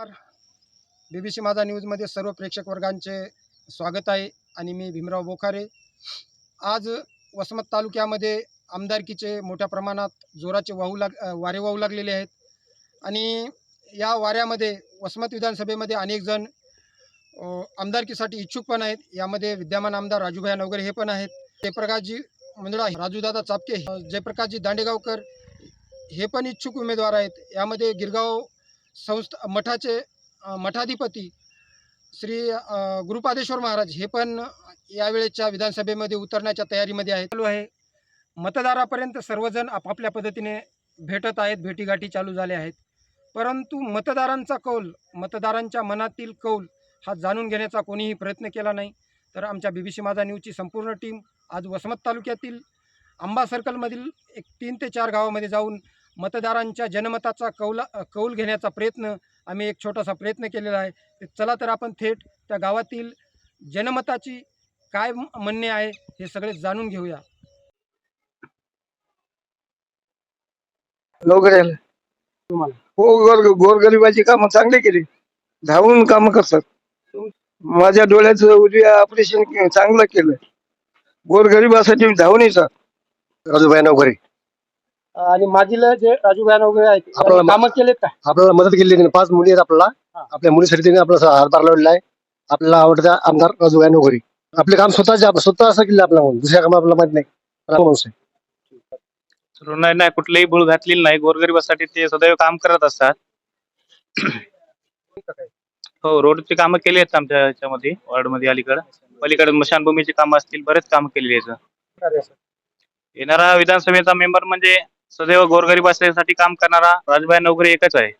बी B C माझा न्यूजमध्ये सर्व प्रेक्षक वर्गांचे स्वागत आहे आणि मी भीमराव बोखारे आज वसमत तालुक्यामध्ये आमदारकीचे मोठ्या प्रमाणात जोराचे वाहू लाग वारे वाहू लागलेले आहेत. आणि या वाऱ्यामध्ये वसमत विधानसभेमध्ये अनेक जण आमदारकीसाठी इच्छुक पण आहेत. यामध्ये विद्यमान आमदार राजूभाई नवगरे हे पण आहेत. जयप्रकाशजी मंडळा राजूदादा चापके जयप्रकाशजी दांडेगावकर हे पण इच्छुक उमेदवार आहेत. यामध्ये गिरगाव संस्था मठाचे मठाधिपती श्री गुरुपादेश्वर महाराज हे पण यावेळेच्या विधानसभेमध्ये उतरण्याच्या तयारीमध्ये आहेत. चालू आहे. मतदारापर्यंत सर्वजण आपापल्या पद्धतीने भेटत आहेत. भेटीगाठी चालू झाल्या आहेत. परंतु मतदारांचा कौल मतदारांच्या मनातील कौल हा जाणून घेण्याचा कोणीही प्रयत्न केला नाही. तर आमच्या बी बी सी माझा न्यूजची संपूर्ण टीम आज वसमत तालुक्यातील आंबा सर्कलमधील एक तीन ते चार गावामध्ये जाऊन मतदारांच्या जनमताचा कौला कौल घेण्याचा प्रयत्न आम्ही एक छोटासा प्रयत्न केलेला आहे. चला तर आपण थेट त्या गावातील जनमताची काय म्हणणे आहे हे सगळे जाणून घेऊया. तुम्हाला. हो गोर गोरगरिबाची कामं चांगली केली. धावून कामं करतात. माझ्या डोळ्याचं उद्या ऑपरेशन चांगलं केलं. गोरगरिबासाठी धावून येतात. राजूभाई नवघरे. आणि माझील जे राजू भैया वगैरे आहेत आपल्याला मा- कामं केलेत का? आपल्याला मदत केली त्यांनी पाच मुली आहेत आपल्याला. हा. आपल्या मुलीसाठी त्यांनी आपला हातभार लावलेला आहे. आपल्याला आवडता आमदार राजूभाई नवघरे आपले काम स्वतःचे आप- स्वतः असं केलं आपल्या दुसऱ्या काम आपल्याला माहीत नाही. आपला माणूस आहे नाही नाही कुठलीही भूल घातलेली नाही. गोरगरिबासाठी ते सदैव काम करत असतात. हो रोडची कामं केली आहेत आमच्या याच्यामध्ये वॉर्डमध्ये अलीकडं. पलीकडे स्मशानभूमीची कामं असतील बरेच कामं केलेली आहेत. येणारा विधानसभेचा मेंबर म्हणजे सदैव गोरगरिबासाठी काम करणारा राजूभाई नवकरी एकच आहे.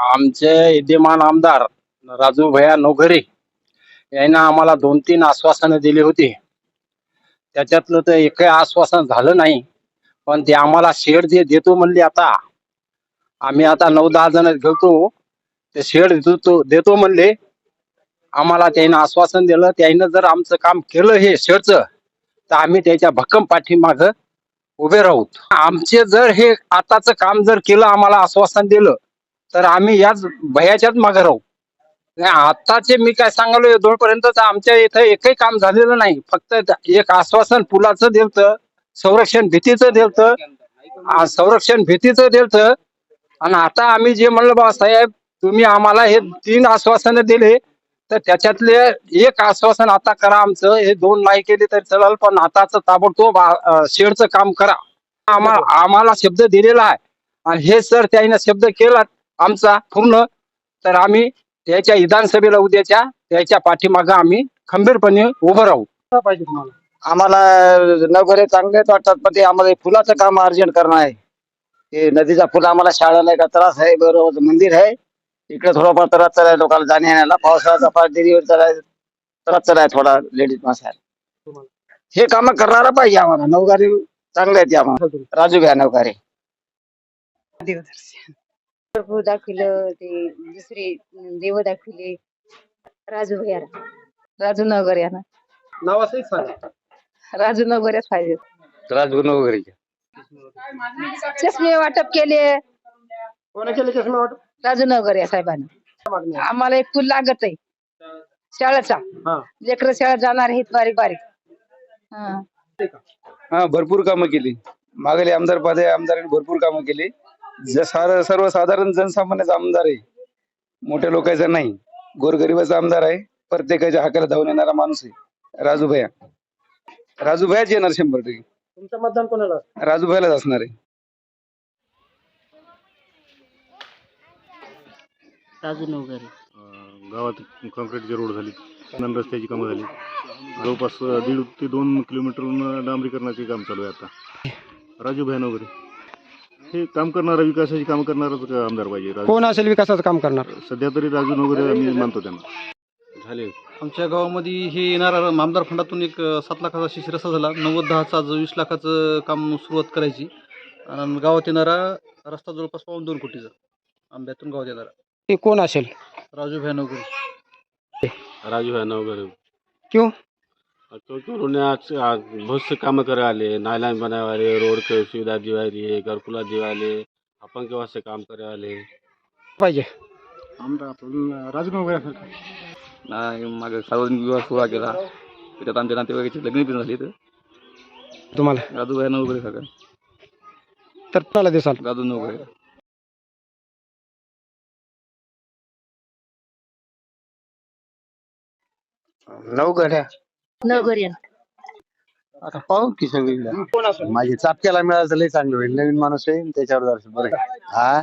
आमचे विद्यमान आमदार राजूभैया नोघरे यांना आम्हाला दोन तीन आश्वासनं दिली होती. त्याच्यातलं तर एकही आश्वासन झालं नाही. पण ते आम्हाला शेड जे देतो म्हणले आता आम्ही आता नऊ दहा जण घेतो. ते शेड देतो देतो म्हणले. आम्हाला त्यानं आश्वासन दिलं. त्यानं जर आमचं काम केलं हे शेडचं तर आम्ही त्याच्या भक्कम पाठीमाग उभे राहू आमचे जर हे आताच काम जर केलं आम्हाला आश्वासन दिलं तर आम्ही याच भयाच्याच मागे राहू. नाही, आताचे मी काय सांगालो दोनपर्यंत तर आमच्या इथं एकही काम झालेलं नाही फक्त एक आश्वासन पुलाचं दिलतं संरक्षण भीतीचं दिलतं संरक्षण भीतीचं दिलतं. आणि आता आम्ही जे म्हणलं बा साहेब तुम्ही आम्हाला हे तीन आश्वासनं दिले तर त्याच्यातले एक आश्वासन आता करा आमचं. हे दोन नाही केले तरी चालेल पण आताच ताबडतोब शेडचं काम करा. आम्हाला आम्हाला शब्द दिलेला आहे. आणि हे सर त्याने शब्द केला आमचा पूर्ण. तर आम्ही त्याच्या विधानसभेला उद्याच्या त्याच्या पाठीमागं आम्ही खंबीरपणे उभं राहू. पाहिजे तुम्हाला? आम्हाला नोकरे चांगलेच वाटतात पण ते आम्हाला फुलाचं काम अर्जंट करणं आहे. ते नदीचा फुल आम्हाला शाळेला का त्रास आहे बरोबर मंदिर आहे. इकडे थोडाफार त्रास आहे लोकांना जाण्या येण्याला. पावसाळ्याचा फार डिलिव्हरी चालाय त्रास आहे थोडा लेडीज माणसाला हे काम करणारा पाहिजे आम्हाला. नौकारी चांगले आहेत आम्हाला. राजू घ्या नौकारी प्रभू दाखविलं ते दुसरे देव दाखविले. राजू भैयारा राजू नगर या ना? नाव सांगा. राजू नगरच पाहिजे. राजगुरू वगैरे चष्मे वाटप केले. कोणा केले चष्मा वाटप? राजू नगर या साहेबांना? आम्हाला एक फुल लागत आहे शाळेचा. हा. लेकर शाळेत जाणार आहेत बारीक बारीक. हा. हा भरपूर कामं केली. मागले आमदार पदे आमदारांनी भरपूर कामं केली. सर्वसाधारण जनसामान्याचा आमदार आहे. मोठ्या लोकांचा नाही. गोरगरिबाचा आमदार आहे. प्रत्येकाच्या हाकाला धावून येणारा माणूस आहे. राजूभैया. राजूभैयाच येणार शंभर टक्के. तुमचं मतदान कोणाला राजूभैयालाच असणार आहे. राजू नगर अं, गावात कॉन्क्रीटचे रोड झाली. नंतर रस्त्याची कामं झाली. जवळपास दीड ते दोन किलोमीटरहून डांबरीकरणाचे काम चालू आहे आता. राजू भैया वगैरे. हे काम करणारा विकासाची काम करणाराच आमदार पाहिजे. राजू. कोण असेल विकासाचं काम करणार? सध्या तरी राजू वगैरे आम्ही मानतो त्यांना. झाले. आमच्या गावामध्ये हे येणारा आमदार फंडातून एक अ, सात लाखाचा शिशिरसा झाला. नव्वद दहाचा जो वीस लाखाचं काम सुरुवात करायची. आणि गावात येणारा रस्ता जवळपास पाऊन दोन कोटीचा. आंब्यातून गावात येणारा. ते कोण असेल? राजू भैया राजू है नवगर क्यों? क्योंकि उन्होंने आज, आज बहुत से काम करे वाले बनाए वाले रोड के सुविधा है घरकुला दिवाले अपन के वास्ते काम करे वाले पाहिजे आमदार आपण राजगाव वगैरे नाही मागे सार्वजनिक विवाह सोहळा केला त्याच्यात आमच्या नातेवाईकाची लग्न पण झाली तर तुम्हाला राजू भाई वगैरे सगळं तर देसाल राजू वगैरे नवगड्या नगर आता पाहू की सगळी कोण असेल माझी चापक्याला मिळालं तर लय चांगलं होईल. नवीन माणूस आहे त्याच्यावर जरासं बरं आहे. हा?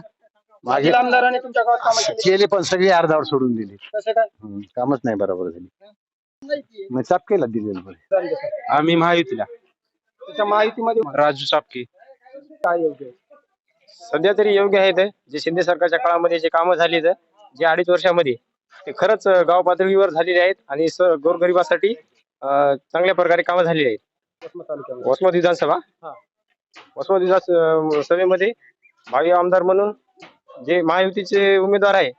माझे मागील आमदाराने तुमच्या गावात कामं केली. केले पण सगळी अर्धावर सोडून दिली. कसं काय? हम्म, कामच नाही बरोबर झाली. मग चापकेला दिलेलं बरं आम्ही महायुतीला. त्याच्या माहितीमध्ये राजू चापके. काय योग्य? आहे? सध्या तरी योग्य आहे ते जे शिंदे सरकारच्या काळामध्ये जे कामं झाली तर जे अडीच वर्षामध्ये ते खरंच गाव पातळीवर झालेले आहेत आणि स गोरगरिबासाठी अं, चांगल्या प्रकारे कामं झालेली आहेत. वसमत तालुक्यामध्ये. वसमत विधानसभा? हा. वसमत विधान सभेमध्ये भावी आमदार म्हणून जे महायुतीचे उमेदवार आहे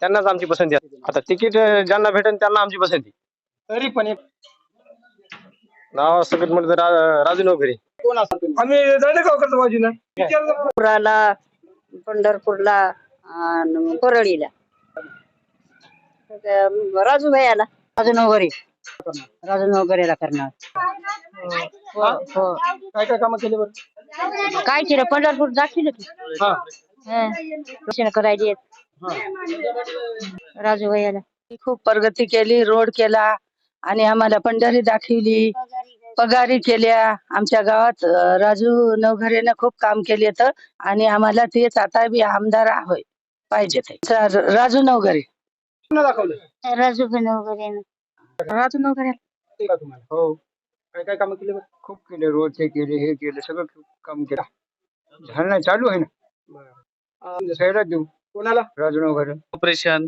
त्यांनाच आमची पसंती आहे. आता तिकीट अं, ज्यांना भेटेल त्यांना आमची पसंती. तरी पण एक नाव सगळं म्हणलं तर रा- राजू कोण तुम्ही? आम्ही बाजूला पंढरपूरला आणि परळीला. राजू भैयाला राजू नवगरे. राजू नवगरेला करणार. हो, हो. काय काय कामं केली बरं? काय केलं? पंढरपूर हा. दर्शन करायची राजू भैयाला खूप प्रगती केली रोड केला आणि आम्हाला पंढरी दाखवली. पगारी केल्या. आमच्या गावात अं, राजू नवघरेनं खूप काम केले तर आणि आम्हाला तेच आता बी आमदार होय पाहिजे ते. रा- राजू नवघरे. कोण दाखवलं? राजू राजू नवघरे ते का तुम्हाला? हो. काय काय कामं केली बरं? खूप केले रोडचे केले हे केले सगळं काम केलं. झालं नाही चालू आहे ना. दुसऱ्याला देऊ. कोणाला? राजू वगैरे ऑपरेशन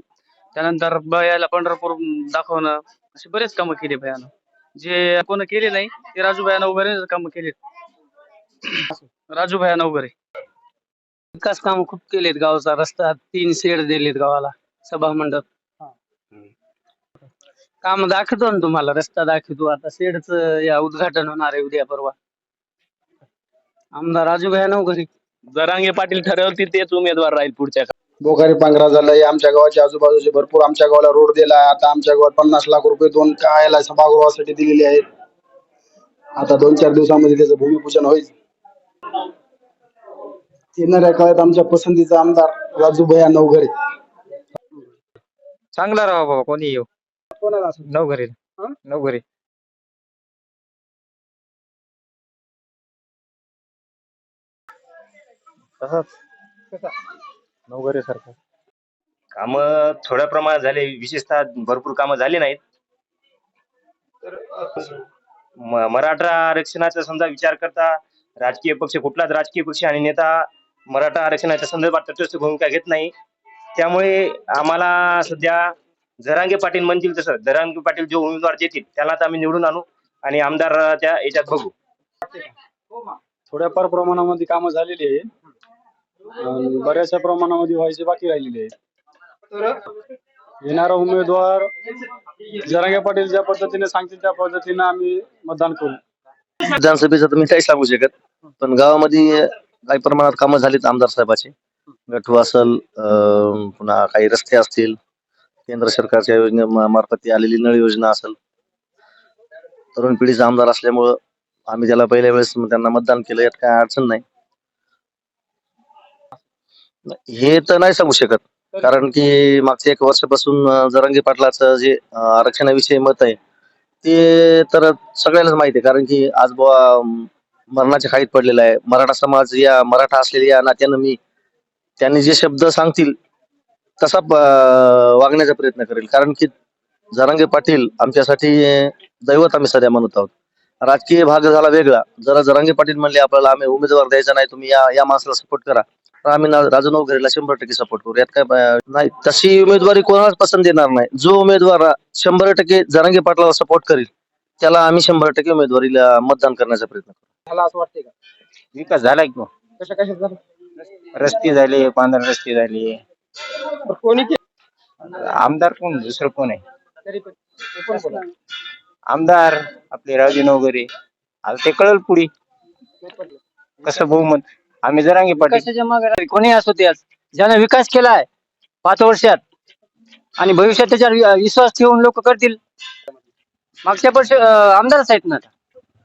त्यानंतर बयाला पंढरपूर दाखवणं असे बरेच कामं केली भयानं. जे कोण केले नाही ते राजू भयानं वगैरे कामं केलेत राजू भयानं वगैरे. विकास काम खूप केलेत गावचा रस्ता तीन शेड दिलेत गावाला सभा मंडप. काम दाखवतो ना तुम्हाला रस्ता दाखवतो. आता शेडच या उद्घाटन होणार आहे उद्या परवा. आमदार राजू भया घरी. जरांगे पाटील ठरवतील तेच उमेदवार राहील पुढच्या बोखारी पांघरा झालंय आमच्या गावाच्या आजूबाजूचे भरपूर आमच्या गावाला रोड दिलाय आता आमच्या गावात पन्नास लाख रुपये दोन काळाला सभागृहासाठी दिलेले आहेत. आता दोन चार दिवसामध्ये त्याचं भूमिपूजन होईल. येणाऱ्या काळात आमच्या पसंतीचा आमदार राजू भैया नवघरे चांगला राहा बाबा कोणी येऊ? कोणाला असेल नवघरे. हं? नवघरे. नवघरे सरकार काम थोड्या प्रमाणात झाले विशेषतः भरपूर कामं झाली नाहीत. म- मराठा आरक्षणाचा समजा विचार करता राजकीय पक्ष कुठलाच राजकीय पक्ष आणि नेता मराठा आरक्षणाच्या संदर्भात तटस्थ भूमिका घेत नाही. त्यामुळे आम्हाला सध्या जरांगे पाटील म्हणतील तसं. जरांगे पाटील जो उमेदवार देतील त्यालाच आम्ही निवडून आणू आणि आमदार त्या याच्यात बघू. थोड्याफार प्रमाणामध्ये कामं झालेली आहे आणि बऱ्याचशा प्रमाणामध्ये व्हायचे बाकी राहिलेले आहेत. तर येणारा उमेदवार जरांगे पाटील ज्या पद्धतीने सांगतील त्या पद्धतीने आम्ही मतदान करू. विधानसभेचं तर मी काही सांगू शकत पण गावामध्ये काही प्रमाणात कामं झालीत आमदार साहेबाचे. गठू असल अं, पुन्हा काही रस्ते असतील केंद्र सरकारच्या योजनेमार्फत आलेली नळ योजना असेल. तरुण पिढीचा आमदार असल्यामुळं आम्ही त्याला पहिल्या वेळेस त्यांना मतदान केलं यात काय अडचण नाही. हे तर नाही सांगू शकत कारण की मागच्या एक वर्षापासून अं, जरांगे पाटलाचं जे अं, आरक्षणाविषयी मत आहे ते तर सगळ्यांनाच माहिती आहे कारण की आज बुवा अं, मरणाच्या खाईत पडलेला आहे. मराठा समाज या मराठा असलेल्या या नात्यानं मी त्यांनी जे शब्द सांगतील तसा वागण्याचा प्रयत्न करेल. कारण की जरांगे पाटील आमच्यासाठी दैवत आम्ही सध्या म्हणत आहोत. राजकीय भाग झाला वेगळा. जरा जरांगे पाटील म्हणले आपल्याला आम्ही उमेदवार द्यायचा नाही तुम्ही या या माणसाला सपोर्ट करा. तर आम्ही ना- राजू नवघरेला शंभर टक्के सपोर्ट करू. यात काय नाही तशी उमेदवारी कोणालाच पसंत येणार नाही. जो उमेदवार शंभर टक्के जरांगे पाटलाला सपोर्ट करेल त्याला आम्ही शंभर टक्के उमेदवारीला मतदान करण्याचा प्रयत्न करू. मला असं वाटतंय का? विकास झाला की कशा कशात झालं? रस्ते झाले पांढरे रस्ते झाले. बरं, कोणी केलं आमदार कोण? दुसरं कोण आहे? तरी पण ते पण बोला. आमदार आपले राजू नवघरे आता ते कळल पुढे. ते. कसं बहुमत? आम्ही जरांगे पाटील. मागे कोणी असो ते आज ज्यानं विकास केलाय पाच वर्षात आणि भविष्यात त्याच्यावर वि- विश्वास ठेवून लोक करतील. मागच्या वर्षी अं, आमदारच आहेत ना आता.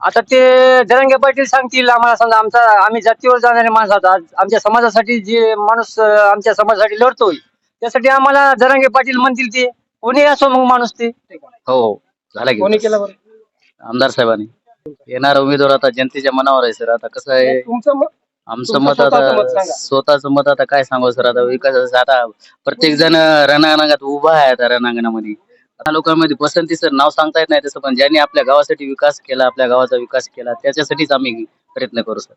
आता ते जरंगे पाटील सांगतील आम्हाला समजा आमचा आम्ही जातीवर जाणारे माणसं आहोत. आज आमच्या समाजासाठी जे माणूस अं, आमच्या समाजासाठी लढतोय त्यासाठी आम्हाला जरंगे पाटील म्हणतील ते. कोणी असो मग माणूस ते. हो झाला की कोणी केलं बरं? आमदार साहेबांनी. येणारा उमेदवार आता जनतेच्या मनावर आहे सर. आता कसं आहे? तुमचं मत आमचं तुमचं मत स्वतःचं मत आता सांगा. स्वतःचं मत आता काय सांगू सर? आता विकास आता प्रत्येक जण रणांगणात उभा आहे आता रणांगणामध्ये. आता लोकांमध्ये पसंती सर नाव सांगता येत नाही तसं पण ज्यांनी आपल्या गावासाठी विकास केला आपल्या गावाचा विकास केला त्याच्यासाठीच आम्ही प्रयत्न करू सर.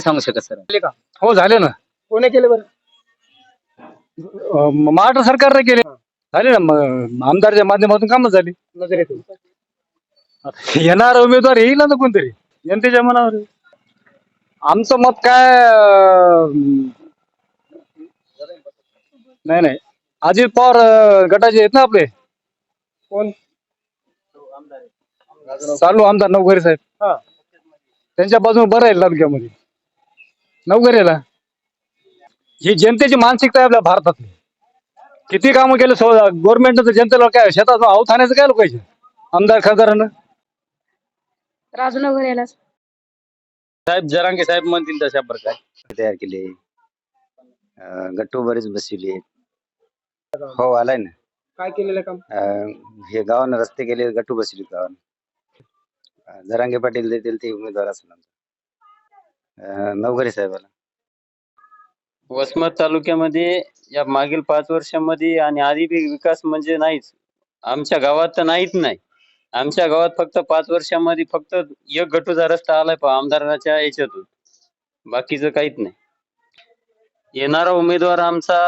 सांगू शकत सर. हो झाले ना. कोणी केलं बरं? अं, महाराष्ट्र सरकारने केले. झाले ना आमदारच्या माध्यमातून कामच झाली. नजरेतून येणार उमेदवार येईल ना तो कोणतरी? जनतेच्या मनावर आहे. आमचं मत काय अं, नाही नाही. अजित पवार अं, गटाचे आहेत ना आपले? कोण? चालू आमदार नवघरे साहेब. हा. त्यांच्या बाजूने बरं आहे तालुक्यामध्ये नवघरेला. ही जनतेची मानसिकता आहे आपल्या भारतातली. किती कामं केले गव्हर्नमेंटनं तर जनतेला काय शेतात आऊत आणायचं काय लोकांचे? आमदार खासदारानं. राजू नगर याला साहेब जरांगे साहेब म्हणतील तशा प्रकारे तयार केले. गट्टू बरेच बसविले. हो आलाय ना. काय केलेलं काम? अं, हे गावानं रस्ते केले गट्टू बसवले गावानं. जरांगे पाटील देतील ते उमेदवार असणार नवघरे साहेबाला. वसमत तालुक्यामध्ये या मागील पाच वर्षामध्ये आणि आधी बी विकास म्हणजे नाहीच. आमच्या गावात तर नाहीच नाही. आमच्या गावात फक्त पाच वर्षामध्ये फक्त एक गटूचा रस्ता आलाय पहा आमदाराच्या याच्यातून. बाकीचं काहीच नाही. येणारा उमेदवार आमचा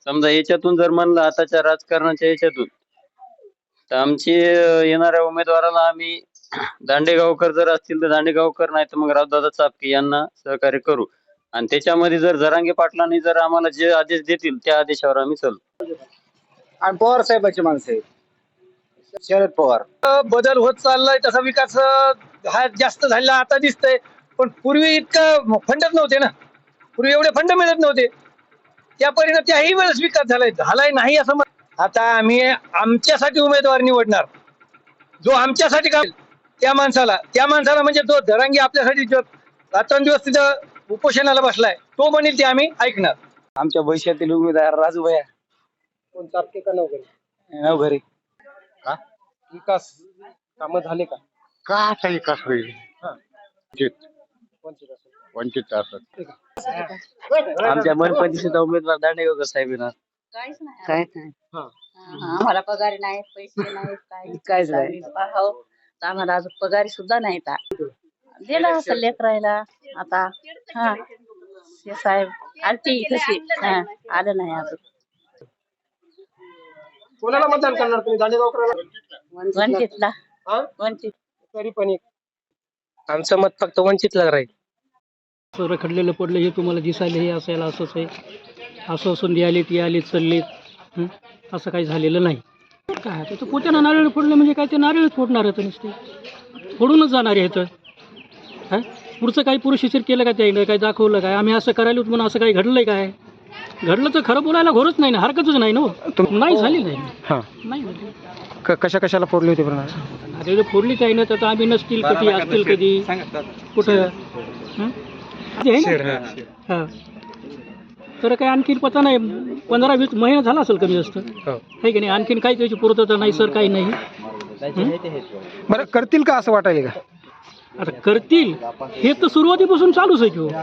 समजा याच्यातून जर म्हणलं आताच्या राजकारणाच्या याच्यातून तर आमची येणाऱ्या उमेदवाराला आम्ही दांडेगावकर जर असतील तर दांडेगावकर नाही तर मग रावदादा चापके यांना सहकार्य करू. आणि त्याच्यामध्ये जर जरांगे पाटलांनी जर आम्हाला जे आदेश देतील त्या आदेशावर आम्ही चालू. आणि पवार साहेबाची माणसं आहेत. शरद पवार. बदल होत चाललाय तसा विकास हा जास्त झालेला आता दिसतंय. पण पूर्वी इतकं फंडच नव्हते ना. पूर्वी एवढे फंड मिळत नव्हते. त्या परिणाम त्याही वेळेस विकास झालाय. झालाय नाही असं आता आम्ही आमच्यासाठी उमेदवार निवडणार. जो आमच्यासाठी काम त्या माणसाला. त्या माणसाला म्हणजे तो धरांगी आपल्यासाठी जो रात्रंदिवस तिथं उपोषणाला बसलाय तो म्हणेल ते आम्ही ऐकणार. आमच्या भविष्यातील उमेदवार राजू भैया. कोण चापके का नवघरे नवघरे विकास कामं झाले का? का आता विकास होईल? कसं? वंचित असत आमच्या मनपंतीचा उमेदवार दांडेगावकर साहेब येणार. काहीच नाही. हा. आम्हाला पगार नाही पैसे नाहीत काही काहीच नाही. हो तर आम्हाला अजून पगारी सुद्धा नाही ता दिला असं लेकरायला आता. हा. साहेब आलती कशी हा आलं नाही अजून. कोणाला मतदान करणार तुम्ही? दांडेगावकरांना? वंचितला. हा? वंचित. तरी पण एक. आमचं मत फक्त वंचितला राहील. रखडलेलं पडलं हे तुम्हाला दिसायला हे असायला असंच आहे. असं असून ती आली ती आली चाललीत? असं काही झालेलं नाही. काय त्याचं पोत्यानं नारळ फोडलं म्हणजे काय ते नारळच फोडणार आहेत नुसते? फोडूनच जाणार आहेत हां? पुढचं काही पुरुषीशीर केलं का त्याने? काही दाखवलं काय? आम्ही असं करायला होतं म्हणून असं काही घडलंय काय? घडलं तर खरं बोलायला घोरच नाही ना हरकतच नाही ना हो. नाही झाली नाही. कशा कशाला फोडली होती बरं अरे फोडलीच आहे ना तर आम्ही नसतील कधी असतील कधी कुठं? हं? ते आहे ना? हा तर काय आणखीन पता नाही पंधरा वीस महिना झाला असेल कमी जास्त. आहे की नाही? आणखीन काही त्याची पूर्तता नाही सर काही नाही. बरं करतील का असं वाटायला का? आता करतील. हे तर सुरुवातीपासून चालूच आहे किंवा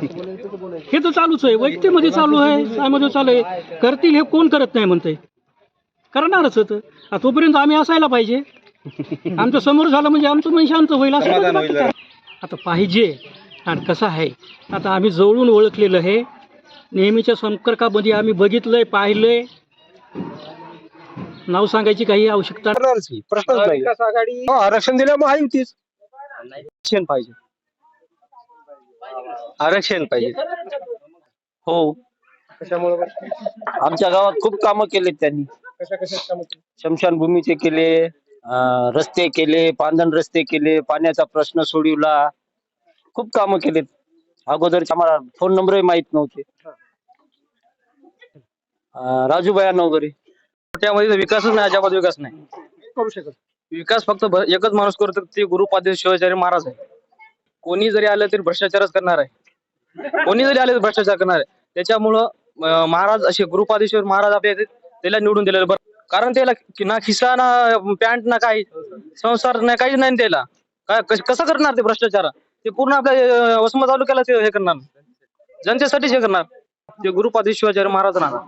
हे. तर चालूच आहे. वैद्यमध्ये चालू आहे सायमध्ये चालू आहे. करतील हे कोण करत नाही म्हणतंय? करणारच होतं आता तोपर्यंत आम्ही असायला पाहिजे. आमचं समोर झालं म्हणजे आमचं मन शांत होईल असं? आता पाहिजे. आणि कसं आहे? आता आम्ही जवळून ओळखलेलं आहे. नेहमीच्या संपर्कामध्ये आम्ही बघितलंय पाहिलंय. नाव सांगायची काही आवश्यकता प्रश्नच नाही. विकास आघाडी. हो, आरक्षण दिलं महायुतीच आरक्षण पाहिजे. आरक्षण पाहिजे. हो. कशामुळे बरं? आमच्या गावात खूप कामं केलेत त्यांनी. कशा कशा कामं केली? शमशानभूमीचे केले अं, रस्ते केले पांधन रस्ते केले पाण्याचा प्रश्न सोडवला. खूप कामं केलेत. अगोदर आम्हाला फोन नंबरही माहीत नव्हते. अं, राजूबाया नवगरे त्यामध्ये विकासच नाही अजिबात विकास नाही. करू शकत. विकास फक्त भ- एकच माणूस करतो ते गुरुपाद्य शिवाचार्य महाराज आहे. कोणी जरी आलं तरी भ्रष्टाचारच करणार आहे. कोणी जरी आले तरी भ्रष्टाचार करणार आहे. त्याच्यामुळं अं, महाराज असे गुरुपादेश्वर महाराज आपले आहेत, त्याला निवडून दिलेलं बरं. कारण त्याला कि- ना खिसा ना पॅन्ट ना काही संसार नाही काहीच नाही त्याला. काय कस- कसं करणार ते भ्रष्टाचार? ते पूर्ण आपल्या वसमत तालुक्याला ते हे करणार. जनतेसाठीच हे करणार. ते गुरुपादेश्वर महाराज राहणार